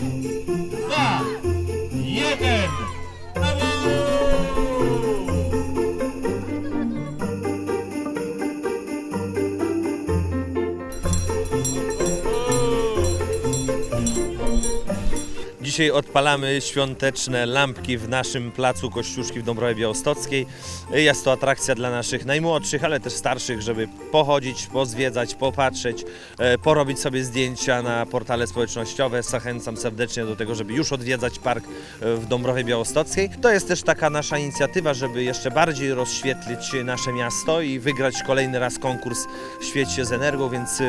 Música Dzisiaj odpalamy świąteczne lampki w naszym placu Kościuszki w Dąbrowie Białostockiej. Jest to atrakcja dla naszych najmłodszych, ale też starszych, żeby pochodzić, pozwiedzać, popatrzeć, e, porobić sobie zdjęcia na portale społecznościowe. Zachęcam serdecznie do tego, żeby już odwiedzać park e, w Dąbrowie Białostockiej. To jest też taka nasza inicjatywa, żeby jeszcze bardziej rozświetlić nasze miasto i wygrać kolejny raz konkurs Świeć się z energią, więc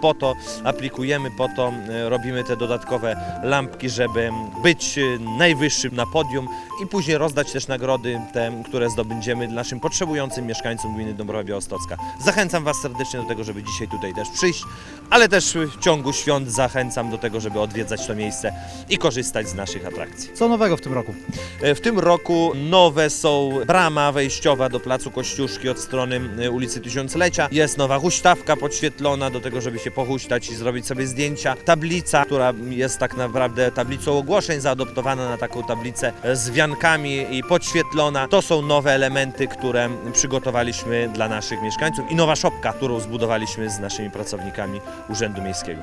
po to aplikujemy, po to y, robimy te dodatkowe lampki, żeby być y, najwyższym na podium i później rozdać też nagrody te, które zdobędziemy dla naszym potrzebującym mieszkańcom gminy Dąbrowa Białostocka. Zachęcam Was serdecznie do tego, żeby dzisiaj tutaj też przyjść, ale też w ciągu świąt zachęcam do tego, żeby odwiedzać to miejsce i korzystać z naszych atrakcji. Co nowego w tym roku? E, W tym roku nowe są brama wejściowa do Placu Kościuszki od strony e, ulicy Tysiąclecia. Jest nowa huśtawka podświetlona do tego, żeby się pohuśtać i zrobić sobie zdjęcia. Tablica, która jest tak naprawdę tablicą ogłoszeń, zaadoptowana na taką tablicę z wiankami i podświetlona. To są nowe elementy, które przygotowaliśmy dla naszych mieszkańców i nowa szopka, którą zbudowaliśmy z naszymi pracownikami Urzędu Miejskiego.